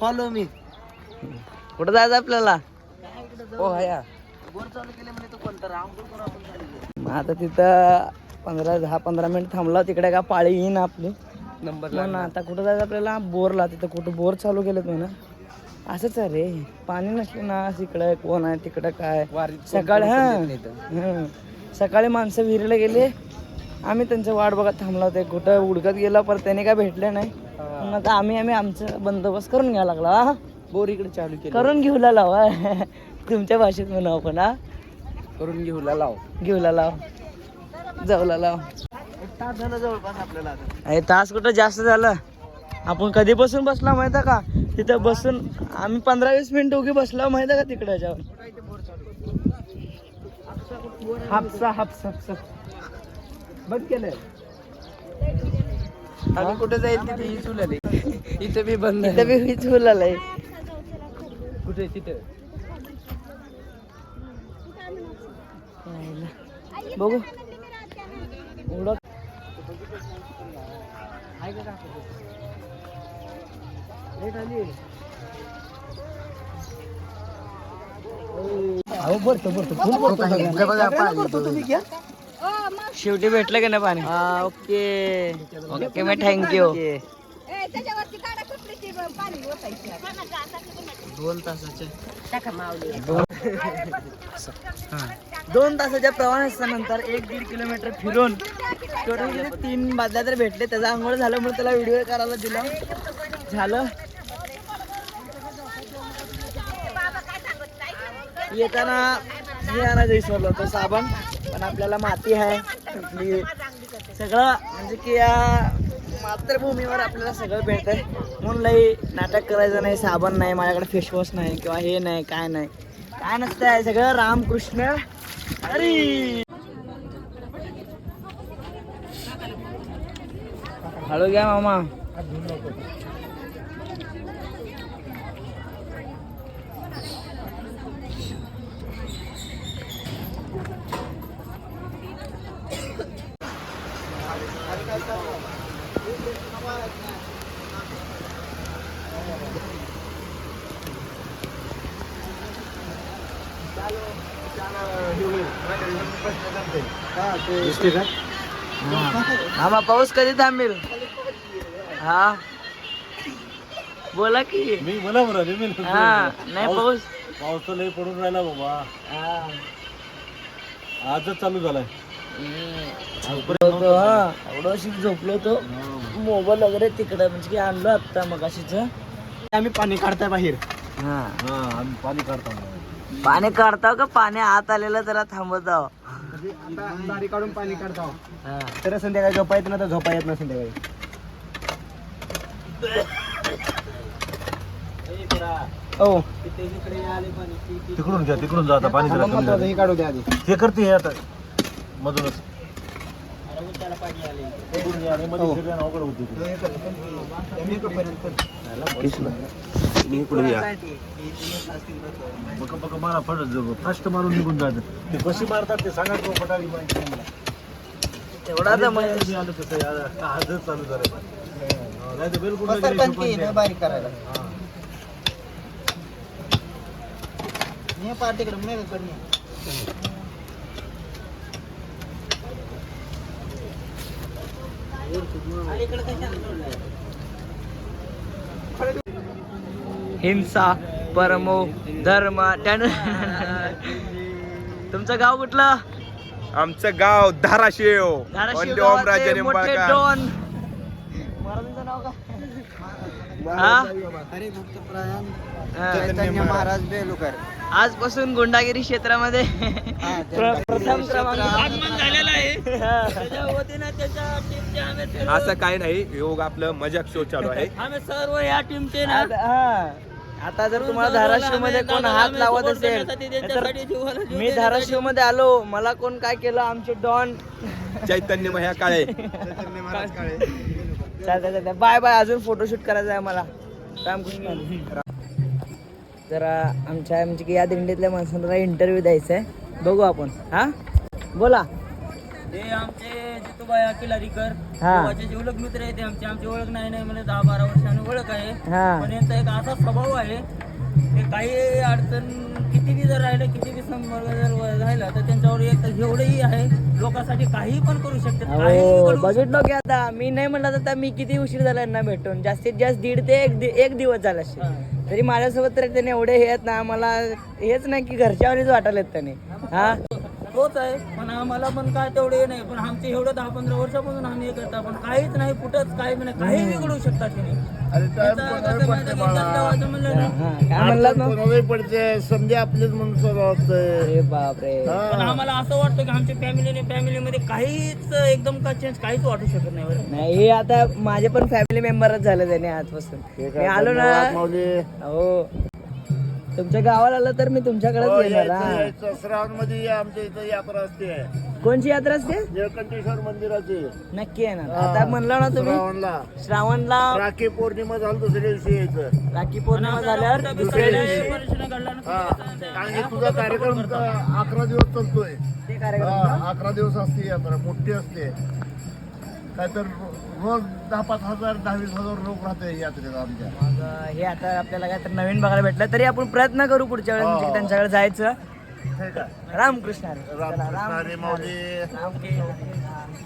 Follow me कुठं जायचं आपल्याला? हो हया केले मग आता तिथं पंधरा दहा पंधरा मिनिट थांबला. तिकडे का पाळी येईन आपली. नंबर ना आता कुठं जायचं आपल्याला? बोरला. तिथं कुठं बोर चालू केलेत म्हणा. असंच आहे रे. पाणी नसले ना इकडं कोण आहे तिकडं काय? सकाळी हा. हं. सकाळी माणसं विहिरीला गेले. आम्ही त्यांचं वाट बघत थांबला होते. कुठं उडकत गेला पर त्याने काय भेटले नाही. मग आता आम्ही आम्ही आमचं बंदोबस्त करून घ्यायला लागला हा. बोर इकडे चालू केलं. करून घेऊला लाव हा. तुमच्या भाषेत म्हणा आपण हा. करून घेऊ लाव. घेऊला लाव. जाऊला लाव. तास झालं जवळपास आपल्याला आता. अरे तास कुठं जास्त झालं? आपण कधीपासून बसला माहिती आहे का? तिथं बसून आम्ही पंधरा वीस मिनिट उगी बसलो माहिती आहे का तिकडे जाऊन? हापसा हापसा हापसा. बंद केलंय. आम्ही कुठे जाईल तिथे ही चुलाले इथे बी बंद तिथं बी वीज फुलालाय कुठे तिथे? बघू. एवढं अहो बरतो बरतो फुल बरतो तुम्ही घ्या. शेवटी भेटलं का नाही पाणी? ओके. ओके मग थँक्यू दोन तासाचे. दोन तासाच्या प्रवासानंतर एक दीड किलोमीटर फिरून टोटल तीन बादल्या तर भेटले. त्याचा आंघोळ झालं म्हणून त्याला व्हिडिओ करायला दिला. झालं. येताना हे आणायचं विसरलो होतो साबण. पण आपल्याला माती आहे. सगळं म्हणजे की या मातृभूमीवर आपल्याला सगळं भेटतंय. म्हणून लई नाटक करायचं नाही साबण नाही माझ्याकडे फेसवॉश नाही किंवा हे नाही काय नाही. काय नसतंय सगळं रामकृष्ण अरे हळू घ्या मामा. हा. पाऊस कधी थांबेल? हा. बोला की. मी बरं रे, मी हा नाही पाऊस पाऊस. तर लई पडून राहिला बाबा. आजच चालू झालाय. झोपलो होतो हा. एवढं अशी झोपलो होतो. मोबाईल वगैरे तिकडं म्हणजे की आणलं आत्ता मग अशीच आम्ही पाणी काढताय बाहेर. हा. हा आम्ही पाणी काढतो पाणी काढताव का? पाणी आत आलेलं त्याला थांबवताव. म्हणजे आता दारी काढून पाणी काढतो हा. तर संध्याकाळी झोपा येत ना तर झोपा येत ना संध्याकाळी. हो. तिकडून घ्या तिकडून जा आता पाणी जरा. हे काढू द्या आधी. हे करते हे आता. मधूनच. ते. बघा बघा मारा फट फास्ट मारून निघून जायचं ते कशी मारतात ते सांगा नाही मला. तेवढा आलो तसं आजच चालू झालं. नाही तर बिलकुल. बारीक करायला. मी पार तिकडे मेघ हिंसा परमो धर्म त्यानं तुमचं गाव कुठलं? आमचं गाव धाराशिव. धाराशिव गावाचे मोठे डॉन महाराजांचं नाव का हा? अरे भक्त प्रयाण हा. चैतन्य महाराज बेलुकर. आजपासून गुंडागिरी क्षेत्रामध्ये प्र- प्रथम क्रमांक. त्याच्या वतीनं त्याच्या टीमचे आम्ही सर्व- असं काय नाही योग आपलं मजाक शो चालू आहे. आम्ही सर्व या टीमचे ना. आता जर तुम्हाला धाराशिवमध्ये कोण हात लावत असेल मी धाराशिवमध्ये आलो. मला कोण काय केलं? आमचे don. Chaitanya Mahya Kale. Bye bye. अजून फोटोशूट करायचा आहे मला. रामकृष्ण. जरा आमच्या म्हणजे की या दिंडीतल्या माणसांना इंटरव्ह्यू द्यायचा आहे बघू आपण. हा? बोला. हे आमचे जितूबाई अखिल अधिकर हा. भावाचे जेवढे मित्र आहेत ते आमची आमची ओळख नाही नाही म्हणजे दहा बारा वर्षांनी ओळख आहे. हा. पण यांचा एक असा स्वभाव आहे ते काही अडचण किती बी जर राहिलं किती बी संपर्क जर राहिला तर त्यांच्यावर एक एवढंही आहे लोकांसाठी काही पण करू शकतात काही हो करू बघितलो की आता मी नाही म्हणलं तर आता मी किती उशीर झाला यांना भेटून जास्तीत जास्त दीड ते एक दि- एक दिवस झाला असेल. तरी माझ्यासोबत तर त्याने एवढे हे आहेत ना मला हेच नाही की घरच्यावरच वाटायला त्याने. हा? तोच आहे. पण आम्हाला पण काय तेवढे नाही. पण आमचे एवढं दहा पंधरा वर्षापासून आम्ही हे करता. पण काहीच नाही कुठंच काही नाही. काही बिघडू शकतात तिने याचा कसं माहिती आहे की इज्जत ठेवायचं म्हणलं ना हा, काय म्हणलात मग? कोणालाही पडते? समजे आपलेच म्हणून स्वभाव असतंय अरे बापरे. पण आम्हाला असं वाटतं की आमच्या फॅमिलीने फॅमिलीमध्ये काहीच एकदम का चेंज काहीच वाटू शकत नाही बरं. नाही हे आता माझे पण फॅमिली मेंबरच झाले त्याने आजपासून. मी आलो ना. हो. तुमच्या गावाला आलं तर मी तुमच्याकडेच येणार हा. श्रावणमध्ये आमच्या इथं यात्रा असते. कोणची यात्रा असते? निळकंठेश्वर मंदिराची. नक्की येणार. आता म्हणलं ना तुम्ही श्रावणला. श्रावणला राखी पौर्णिमा झाली दुसऱ्या दिवशी यायचं. राखी पौर्णिमा झाल्यावर दुसऱ्या दिवशी. हा. कारण की तुझा कार्यक्रम अकरा दिवस चालतोय. ते कार्यक्रम हा, अकरा दिवस असते यात्रा मोठी असते. काय तर रोज दहा पाच हजार दहा वीस हजार लोक राहते यात्रेत आमच्या मग हे आता आपल्याला काय तर नवीन बघायला भेटलं तरी आपण प्रयत्न करू पुढच्या वेळेस म्हणजे की त्यांच्याकडे जायचं ठीक आहे रामकृष्ण हरी. चला, रामकृष्ण हरी माऊली हरी. रामकृष्ण हरी.